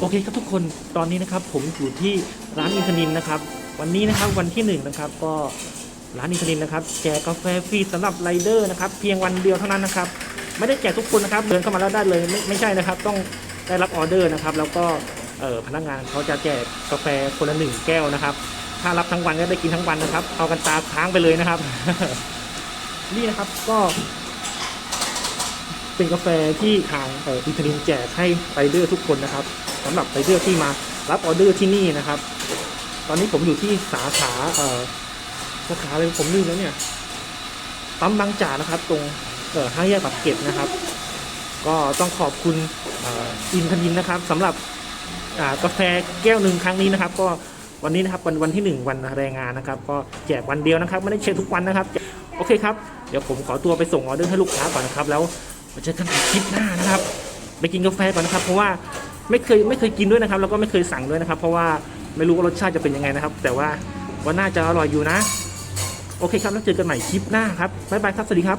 โอเคครับทุกคนตอนนี้นะครับผมอยู่ที่ร้านอินทนินนะครับ วันนี้นะครับวันที่หนึ่งนะครับก็ร้านอินทนินนะครับแจกกาแฟฟรีสำหรับไรเดอร์นะครับเพียงวันเดียวเท่านั้นนะครับ ไม่ได้แจกทุกคนนะครับเดินเข้ามาแล้วได้เลยไม่ไม่ใช่นะครับ ต้องได้รับออเดอร์นะครับ แล้วก็เออพนักงานเขาจะแจกกาแฟคนละหนึ่งแก้วนะครับ ถ้ารับทั้งวันก็ได้กินทั้งวันนะครับ เอากันตาค้างไปเลยนะครับ นี่นะครับก็เป็นกาแฟที่ทางอินทนินแจกให้ไรเดอร์ทุกคนนะครับ สำหรับไรเดอร์ที่มารับออเดอร์ที่นี่นะครับ ตอนนี้ผมอยู่ที่สาขาเอ่อสาขาอะไรผมลืมแล้วเนี่ยปั๊มบางจากนะครับ ตรงเอ่อห้าแยกปากเกร็ดนะครับ ก็ต้องขอบคุณอินทนินนะครับสำหรับกาแฟแก้วหนึ่งครั้งนี้นะครับ ก็วันนี้นะครับวันวันที่หนึ่งวันแรงงานนะครับ ก็แจกวันเดียวนะครับไม่ได้เช็คทุกวันนะครับ โอเคครับ เดี๋ยวผมขอตัวไปส่งออเดอร์ให้ลูกค้าก่อนนะครับ แล้วมาเจอกันในคลิปหน้านะครับ ไปกินกาแฟก่อนนะครับ เพราะว่า ไม่เคยไม่เคยกินด้วยนะครับ แล้วก็ไม่เคยสั่งด้วยนะครับ เพราะว่าไม่รู้ว่ารสชาติจะเป็นยังไงนะครับ แต่ว่าว่าน่าจะอร่อยอยู่นะ โอเคครับแล้วเจอกันใหม่คลิปหน้าครับบ๊ายบายครับสวัสดีครับ